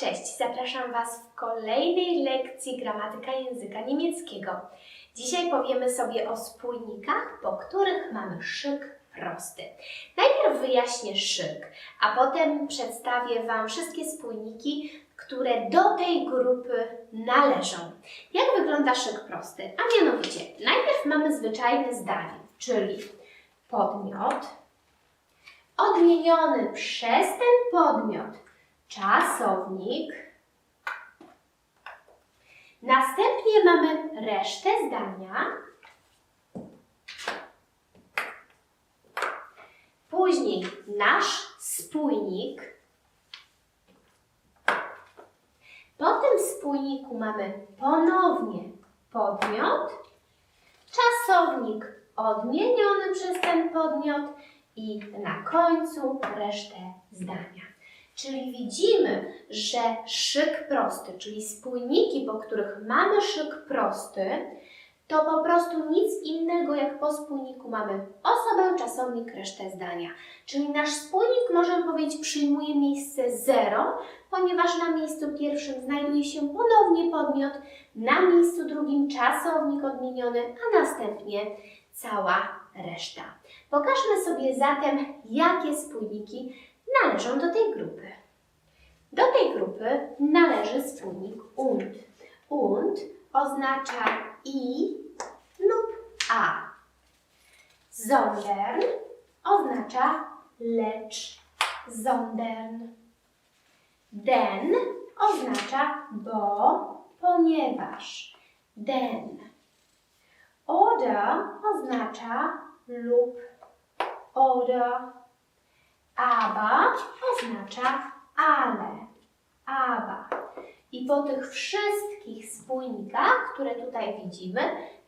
Cześć, zapraszam Was w kolejnej lekcji gramatyka języka niemieckiego. Dzisiaj powiemy sobie o spójnikach, po których mamy szyk prosty. Najpierw wyjaśnię szyk, a potem przedstawię Wam wszystkie spójniki, które do tej grupy należą. Jak wygląda szyk prosty? A mianowicie, najpierw mamy zwyczajne zdanie, czyli podmiot odmieniony przez ten podmiot czasownik. Następnie mamy resztę zdania. Później nasz spójnik. Po tym spójniku mamy ponownie podmiot, czasownik odmieniony przez ten podmiot i na końcu resztę zdania. Czyli widzimy, że szyk prosty, czyli spójniki, po których mamy szyk prosty, to po prostu nic innego jak po spójniku mamy osobę, czasownik, resztę zdania. Czyli nasz spójnik, możemy powiedzieć, przyjmuje miejsce 0, ponieważ na miejscu pierwszym znajduje się ponownie podmiot, na miejscu drugim czasownik odmieniony, a następnie cała reszta. Pokażmy sobie zatem, jakie spójniki należą do tej grupy. Do tej grupy należy spójnik und. Und oznacza i lub a. Sondern oznacza lecz, sondern. Den oznacza bo, ponieważ, den. Oder oznacza lub, oder. Aber oznacza ale, aber. I po tych wszystkich spójnikach, które tutaj widzimy,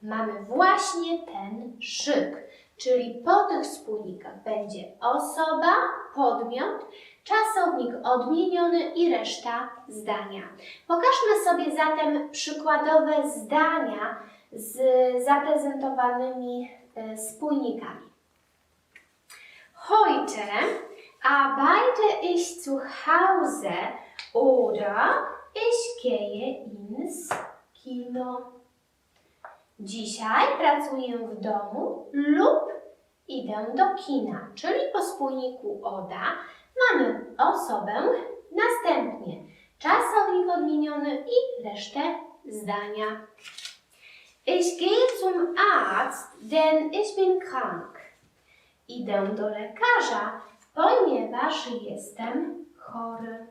mamy właśnie ten szyk. Czyli po tych spójnikach będzie osoba, podmiot, czasownik odmieniony i reszta zdania. Pokażmy sobie zatem przykładowe zdania z zaprezentowanymi e, spójnikami. Heute arbeite ich zu Hause oder ich gehe ins Kino. Dzisiaj pracuję w domu lub idę do kina, czyli po spójniku oda mamy osobę, następnie czasownik odmieniony i resztę zdania. Ich gehe zum Arzt, denn ich bin krank. Idę do lekarza, ponieważ jestem chory.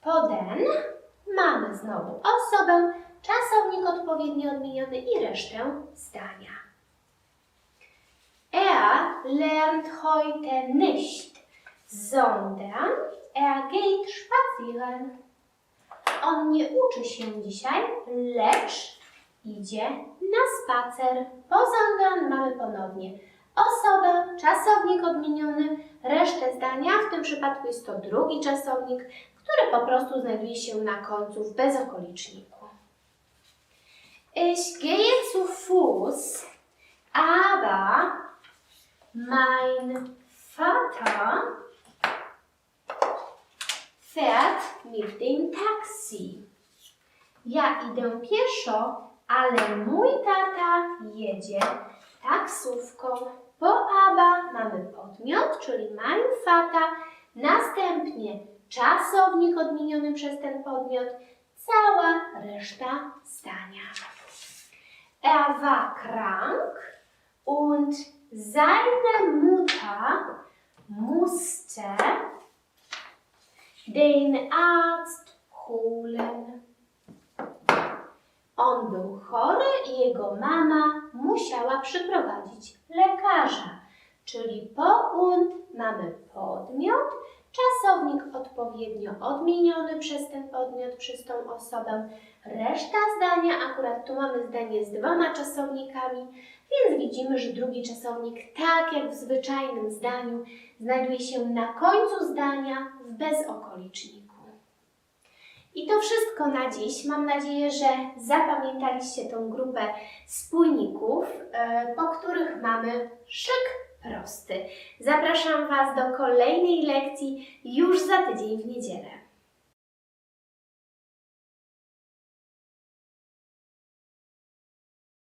Poden mamy znowu osobę, czasownik odpowiednio odmieniony i resztę zdania. Er lernt heute nicht, sondern er geht spazieren. On nie uczy się dzisiaj, lecz idzie na spacer. Po mamy ponownie osobę, czasownik odmieniony, resztę zdania, w tym przypadku jest to drugi czasownik, który po prostu znajduje się na końcu w bezokoliczniku. Ich gehe zu Fuß, aber mein Vater fährt mit dem Taxi. Ja idę pieszo, ale mój tata jedzie taksówką. Po aba mamy podmiot, czyli Vater, następnie czasownik odmieniony przez ten podmiot, cała reszta zdania. Er war krank und seine Mutter musste den Arzt holen. On był chory i jego mama musiała przyprowadzić lekarza. Czyli po und mamy podmiot, czasownik odpowiednio odmieniony przez ten podmiot, przez tą osobę. Reszta zdania, akurat tu mamy zdanie z dwoma czasownikami, więc widzimy, że drugi czasownik, tak jak w zwyczajnym zdaniu, znajduje się na końcu zdania w bezokoliczniku. I to wszystko na dziś. Mam nadzieję, że zapamiętaliście tą grupę spójników, e, po których mamy szyk prosty. Zapraszam Was do kolejnej lekcji już za tydzień w niedzielę.